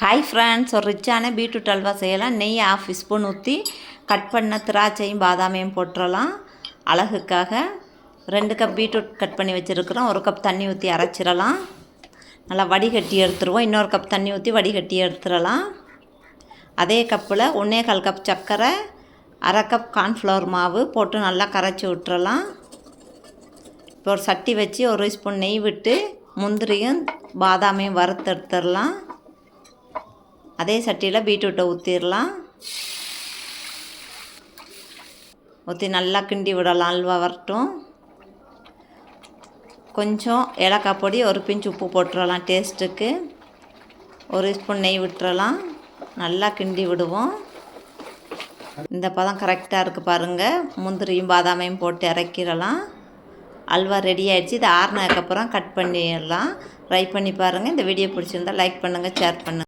Hi friends ஒரு ரிச்சான beetroot halwa செய்யலாம். நெய் ஆஃப் ஸ்பூன் ஊற்றி கட் பண்ண திராட்சையும் பாதாமையும் போட்டுறலாம். அழகுக்காக ரெண்டு கப் பீட்ரூட் கட் பண்ணி வச்சுருக்குறோம். ஒரு கப் தண்ணி ஊற்றி அரைச்சிடலாம். நல்லா வடிகட்டி எடுத்துருவோம். இன்னொரு கப் தண்ணி ஊற்றி வடிகட்டி எடுத்துடலாம். அதே கப்பில் ஒன்றே கால் கப் சர்க்கரை அரை கப் கார்ன்ஃப்ளவர் மாவு போட்டு நல்லா கரைச்சி விட்டுறலாம் இப்போ ஒரு சட்டி வச்சு ஒரு ஸ்பூன் நெய் விட்டு முந்திரியும் பாதாமையும் வறுத்து எடுத்துடலாம். அதே சட்டியில் பீட்ரூட்டை ஊற்றிடலாம் ஊற்றி நல்லா கிண்டி விடலாம் அல்வா வரட்டும். கொஞ்சம் ஏலக்காய் பொடி ஒரு பிஞ்சு உப்பு போட்டுடலாம் டேஸ்ட்டுக்கு. ஒரு ஸ்பூன் நெய் விட்டுறலாம். நல்லா கிண்டி விடுவோம். இந்த பதம் கரெக்டாக இருக்குது பாருங்கள் முந்திரியும் பாதாமையும் போட்டு இறக்கிடலாம் அல்வா ரெடி ஆகிடுச்சு இது ஆறுனதுக்கப்புறம் கட் பண்ணிடலாம். ட்ரை பண்ணி பாருங்கள் இந்த வீடியோ பிடிச்சிருந்தா லைக் பண்ணுங்கள் ஷேர் பண்ணுங்கள்